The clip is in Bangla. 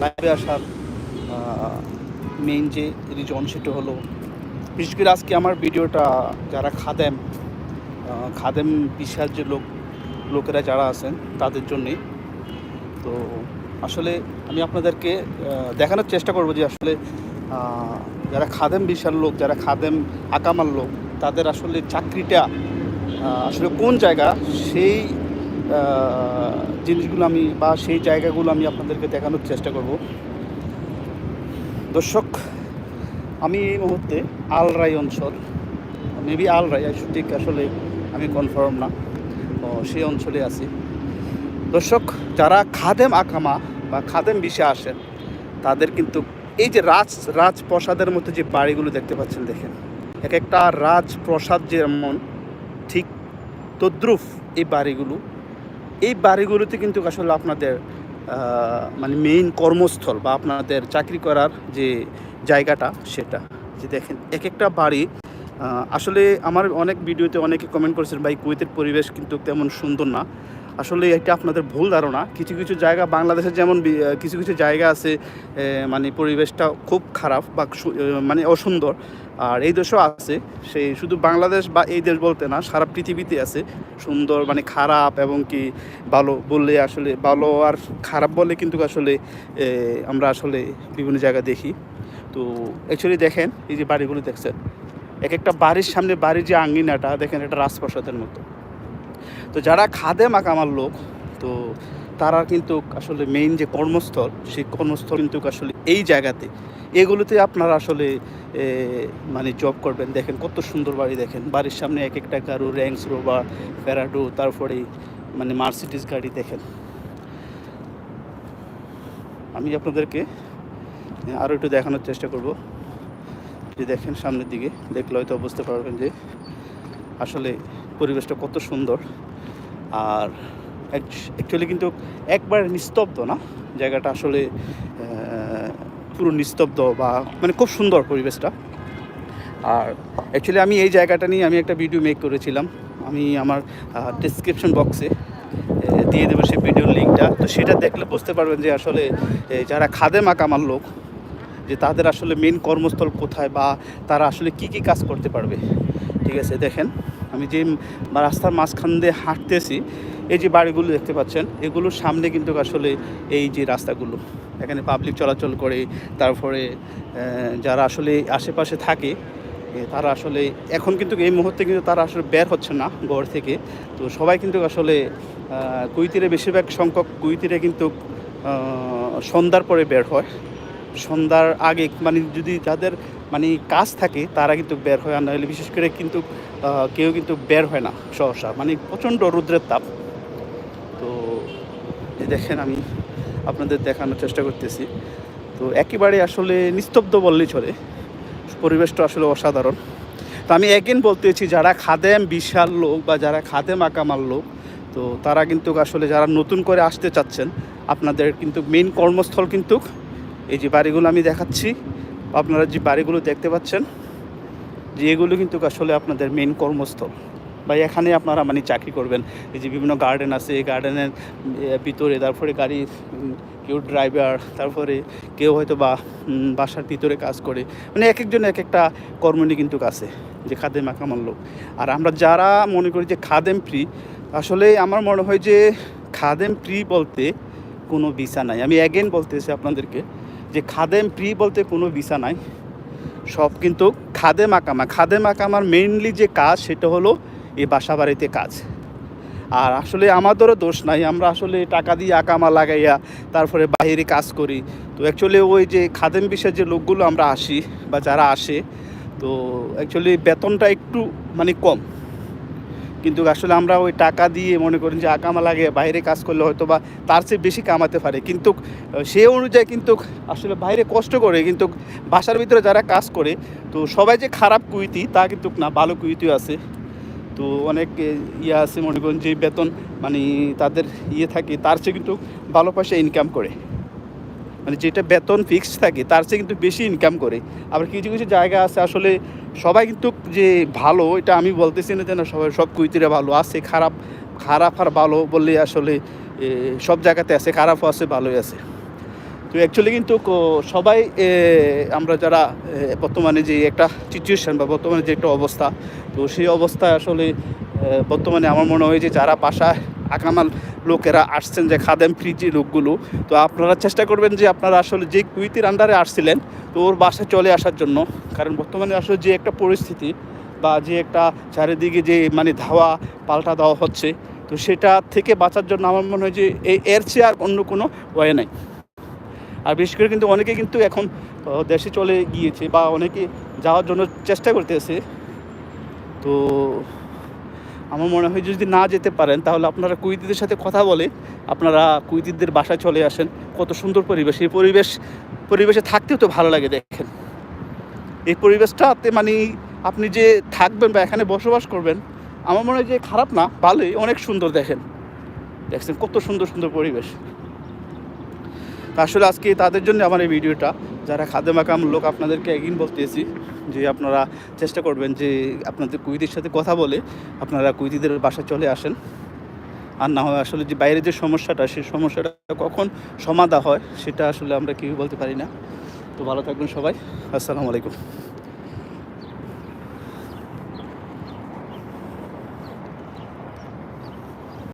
লাইভে আসার মেইন যে রিজন সেটা হলো, বিশেষ করে আজকে আমার ভিডিওটা যারা খাদেম খাদেম পেশার যে লোক, লোকেরা যারা আছেন তাদের জন্যে তো আসলে আমি আপনাদেরকে দেখানোর চেষ্টা করব যে আসলে যারা খাদেম বিশাল লোক, যারা খাদেম আকামার লোক, তাদের আসলে চাকরিটা আসলে কোন জায়গা, সেই জিনিসগুলো আমি বা সেই জায়গাগুলো আমি আপনাদেরকে দেখানোর চেষ্টা করব। দর্শক, আমি এই মুহূর্তে আল আলরাই অঞ্চল মেবি আল আলরাই ঠিক আসলে আমি কনফার্ম না তো সেই অঞ্চলে আছি। দর্শক, যারা খাদেম আকামা বা খাদেম বিষে আসেন, তাদের কিন্তু এই যে রাজ, রাজপ্রসাদের মধ্যে যে বাড়িগুলো দেখতে পাচ্ছেন, দেখেন। এক একটা রাজপ্রসাদ যেমন, ঠিক তদ্রুফ এই বাড়িগুলো এই বাড়িগুলোতে কিন্তু আসলে আপনাদের মানে মেইন কর্মস্থল বা আপনাদের চাকরি করার যে জায়গাটা সেটা। যে দেখেন এক একটা বাড়ি আসলে আমার অনেক ভিডিওতে অনেকে কমেন্ট করেছেন, ভাই কুয়েতের পরিবেশ কিন্তু তেমন সুন্দর না। আসলে এটা আপনাদের ভুল ধারণা। কিছু কিছু জায়গা বাংলাদেশের যেমন কিছু কিছু জায়গা আছে মানে পরিবেশটা খুব খারাপ বা মানে অসুন্দর। আর এই দেশও আছে, সেই শুধু বাংলাদেশ বা এই দেশ বলতে না, সারা পৃথিবীতে আছে। সুন্দর মানে খারাপ এবং কি ভালো বললে আসলে ভালো আর খারাপ বলে কিন্তু আসলে আমরা আসলে বিভিন্ন জায়গা দেখি। তো অ্যাকচুয়ালি দেখেন, এই যে বাড়িগুলো দেখছেন এক একটা বাড়ির সামনে বাড়ির যে আঙ্গিনাটা, দেখেন এটা রাজপ্রসাদের মতো। তো যারা খাদে মাকামার লোক, তো তারা কিন্তু আসলে মেইন যে কর্মস্থল, সেই কর্মস্থল কিন্তু আসলে এই জায়গাতে। এগুলোতে আপনারা আসলে মানে জব করবেন। দেখেন কত সুন্দর বাড়ি দেখেন। বাড়ির সামনে এক একটা কারও র্যাঙ্কস বা ফেরাডো তারপরে মানে মার্সিডিস গাড়ি দেখেন। আমি আপনাদেরকে আরও একটু দেখানোর চেষ্টা করব। যে দেখেন সামনের দিকে, দেখলে হয়তো বুঝতে পারবেন যে আসলে পরিবেশটা কত সুন্দর। আর অ্যাকচুয়ালি কিন্তু একবার নিস্তব্ধ না? জায়গাটা আসলে পুরো নিস্তব্ধ বা মানে খুব সুন্দর পরিবেশটা। আর অ্যাকচুয়ালি আমি এই জায়গাটা নিয়ে আমি একটা ভিডিও মেক করেছিলাম। আমি আমার ডিসক্রিপশন বক্সে দিয়ে দেবো সেই ভিডিওর লিঙ্কটা তো সেটা দেখলে বুঝতে পারবেন যে আসলে যারা খাদে মাকামার লোক, যে তাদের আসলে মেন কর্মস্থল কোথায় বা তারা আসলে কি কি কাজ করতে পারবে। ঠিক আছে, দেখেন। আমি যে রাস্তার মাঝখান দিয়ে হাঁটতেছি, এই যে বাড়িগুলো দেখতে পাচ্ছেন, এগুলোর সামনে কিন্তু আসলে এই যে রাস্তাগুলো। এখানে পাবলিক চলাচল করে, তারপরে যারা আসলে আশেপাশে থাকে তারা আসলে, এখন কিন্তু এই মুহূর্তে কিন্তু তারা আসলে বের হচ্ছে না ঘর থেকে। তো সবাই কিন্তু আসলে কুইতিরে বেশিরভাগ সংখ্যক কুইতিরে কিন্তু সন্ধ্যার পরে বের হয়। সন্ধ্যার আগে মানে যদি যাদের মানে কাজ থাকে, তারা কিন্তু বের হয় আর নাহলে বিশেষ করে কিন্তু কেউ কিন্তু বের হয় না সহসা। মানে প্রচণ্ড রৌদ্রের তাপ। তো দেখেন আমি আপনাদের দেখানোর চেষ্টা করতেছি। তো একেবারে আসলে নিস্তব্ধ বললেই চলে। পরিবেশটা আসলে অসাধারণ। তো আমি এগেন বলতেছি, যারা খাদেম বিশাল লোক বা যারা খাদেম আকামার লোক, তো তারা কিন্তু আসলে যারা নতুন করে আসতে চাচ্ছেন, আপনাদের কিন্তু মেন কর্মস্থল কিন্তু এই যে বাড়িগুলো আমি দেখাচ্ছি। আপনারা যে বাড়িগুলো দেখতে পাচ্ছেন যে এগুলো কিন্তু আসলে আপনাদের মেন কর্মস্থল। বা এখানে আপনারা মানে চাকরি করবেন। এই যে বিভিন্ন গার্ডেন আছে এই গার্ডেনের ভিতরে তারপরে উম, কেউ ড্রাইভার তারপরে কেউ হয়তো বা বাসার ভিতরে কাজ করে। মানে এক একজন এক একটা কর্মণি কিন্তু আছে যে খাদেম আকামার লোক। আর আমরা যারা মনে করি যে খাদেম ফ্রি আসলে আমার মনে হয় যে খাদেম ফ্রি বলতে কোনো ভিসা নাই। আমি অ্যাগেন বলতেছি আপনাদেরকে যে খাদেম প্রি বলতে কোনো ভিসা নাই, সব কিন্তু খাদেম আকামা। খাদেম আকামার মেইনলি যে কাজ, সেটা হলো এই বাসা বাড়িতে কাজ। আর আসলে আমাদেরও দোষ নাই, আমরা আসলে টাকা দিয়ে আকামা লাগাইয়া তারপরে বাইরে কাজ করি। তো অ্যাকচুয়ালি ওই যে খাদেম বিষয়ের যে লোকগুলো আমরা আসি বা যারা আসে, তো অ্যাকচুয়ালি বেতনটা একটু মানে কম। কিন্তু আসলে আমরা ওই টাকা দিয়ে মনে করেন যে আকামা লাগে, বাইরে কাজ করলে হয়তো বা তার চেয়ে বেশি কামাতে পারে। কিন্তু সে অনুযায়ী কিন্তু আসলে বাইরে কষ্ট করে, কিন্তু বাসার ভিতরে যারা কাজ করে, তো সবাই যে খারাপ কুইতি, তা কিন্তু না, ভালো কুইতিও আছে। তো অনেক ইয়ে আছে মনে করেন যে বেতন মানে তাদের ইয়ে থাকে, তার চেয়ে কিন্তু ভালো পয়সা ইনকাম করে। মানে যেটা বেতন ফিক্সড থাকে, তার চেয়ে কিন্তু বেশি ইনকাম করে। আবার কিছু কিছু জায়গা আছে, আসলে সবাই কিন্তু যে ভালো, এটা আমি বলতেছি না যে না, সবাই, সব কুইতিরা ভালো আছে, খারাপ খারাপ আর ভালো বললে আসলে সব জায়গাতে আছে, খারাপও আছে, ভালোই আছে। তো অ্যাকচুয়ালি কিন্তু সবাই আমরা যারা বর্তমানে যে একটা সিচুয়েশান বা বর্তমানে যে একটা অবস্থা, তো সেই অবস্থায় আসলে বর্তমানে আমার মনে হয় যে যারা বাসায় আকামাল লোকেরা আসছেন যে খাদেম ফ্রি যে লোকগুলো, তো আপনারা চেষ্টা করবেন যে আপনারা আসলে যে কুইতির আন্ডারে আসছিলেন, তো ওর বাসায় চলে আসার জন্য। কারণ বর্তমানে আসলে যে একটা পরিস্থিতি বা যে একটা চারিদিকে যে মানে ধাওয়া পাল্টা দেওয়া হচ্ছে, তো সেটা থেকে বাঁচার জন্য আমার মনে হয় যে এই এর চেয়ে আর অন্য কোনো ওয়ে নাই। আর বিশেষ করে কিন্তু অনেকে কিন্তু এখন দেশে চলে গিয়েছে বা অনেকে যাওয়ার জন্য চেষ্টা করতেছে। তো আমার মনে হয় যদি না যেতে পারেন, তাহলে আপনারা কুইতিদের সাথে কথা বলে আপনারা কুইতিদের বাসায় চলে আসেন। কত সুন্দর পরিবেশ। এই পরিবেশ, পরিবেশে থাকতেও তো ভালো লাগে দেখেন। এই পরিবেশটাতে মানে আপনি যে থাকবেন বা এখানে বসবাস করবেন, আমার মনে হয় যে খারাপ না, ভালোই, অনেক সুন্দর দেখেন। দেখছেন কত সুন্দর সুন্দর পরিবেশ। আসলে আজকে তাদের জন্য আমার এই ভিডিওটা, যারা খাদে মাকাম লোক আপনাদেরকে একদিন বলতেছি যে আপনারা চেষ্টা করবেন যে আপনাদের কুইদির সাথে কথা বলে আপনারা কুইদিদের বাসায় চলে আসেন। আর না হয় আসলে যে বাইরে যে সমস্যাটা, সেই সমস্যাটা কখন সমাধা হয়, সেটা আসলে আমরা কেউ বলতে পারি না। তো ভালো থাকবেন সবাই। আসসালামু আলাইকুম।